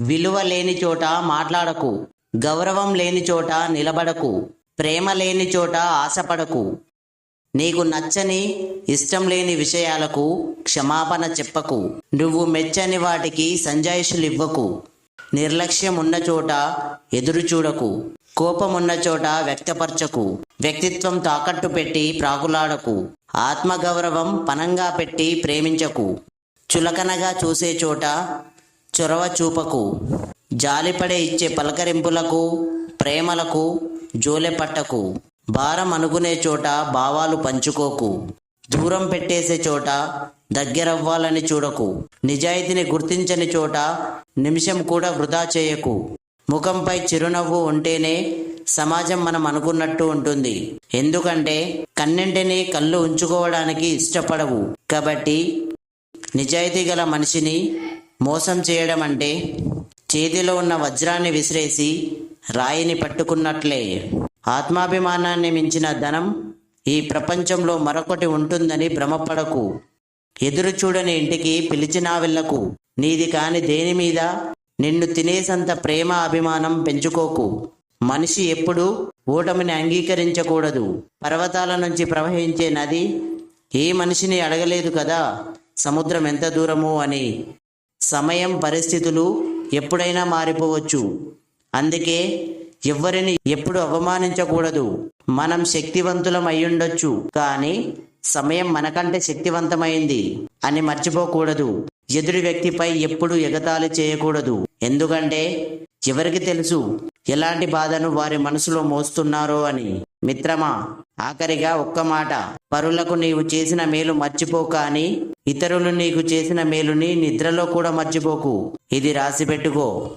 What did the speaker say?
విలువ లేని చోట మాట్లాడకు గౌరవం లేని చోట నిలబడకు ప్రేమ లేని చోట ఆశపడకు. నీకు నచ్చని ఇష్టం లేని విషయాలకు క్షమాపణ చెప్పకు. నువ్వు మెచ్చని వాటికి సంజాయిషులివ్వకు. నిర్లక్ష్యం ఉన్న చోట ఎదురు చూడకు. కోపం ఉన్న చోట వ్యక్తపరచకు. వ్యక్తిత్వం తాకట్టు పెట్టి ప్రాకులాడకు ఆత్మగౌరవం పనంగా పెట్టి ప్రేమించకు. చులకనగా చూసే చోట చొరవ చూపకు. జాలిపడే ఇచ్చే పలకరింపులకు ప్రేమలకు జోలెపట్టకు భారం అనుకునే చోట భావాలు పంచుకోకు. దూరం పెట్టేసే చోట దగ్గరవ్వాలని చూడకు. నిజాయితీని గుర్తించని చోట నిమిషం కూడా వృధా చేయకు. ముఖంపై చిరునవ్వు ఉంటేనే సమాజం మనం అనుకున్నట్టు ఉంటుంది. ఎందుకంటే కన్నింటినీ కళ్ళు ఉంచుకోవడానికి ఇష్టపడవు. కాబట్టి నిజాయితీ గల మనిషిని మోసం చేయడం అంటే చేతిలో ఉన్న వజ్రాన్ని విసిరేసి రాయిని పట్టుకున్నట్లే. ఆత్మాభిమానాన్ని మించిన ధనం ఈ ప్రపంచంలో మరొకటి ఉంటుందని భ్రమపడకు. ఎదురు చూడని ఇంటికి పిలిచినా వెళ్ళకు. నీది కాని దేని మీద? నిన్ను తినేసంత ప్రేమ అభిమానం పెంచుకోకు. మనిషి ఎప్పుడూ ఓటమిని అంగీకరించకూడదు. పర్వతాల నుంచి ప్రవహించే నది ఏ మనిషిని అడగలేదు కదా? సముద్రం ఎంత దూరము అని. సమయం పరిస్థితులు ఎప్పుడైనా మారిపోవచ్చు. అందుకే ఎవరిని ఎప్పుడు అవమానించకూడదు. మనం శక్తివంతులం అయ్యుండొచ్చు. కానీ సమయం మనకంటే శక్తివంతమైంది అని మర్చిపోకూడదు. ఎదుటి వ్యక్తిపై ఎప్పుడు ఎగతాళి చేయకూడదు. ఎందుకంటే ఎవరికి తెలుసు ఎలాంటి బాధను వారి మనసులో మోస్తున్నారో అని. మిత్రమా ఆఖరిగా ఒక్క మాట. పరులకు నీవు చేసిన మేలు మర్చిపోక అని ఇతరులు నీకు చేసిన మేలుని నిద్రలో కూడా మర్చిపోకు. ఇది రాసి పెట్టుకో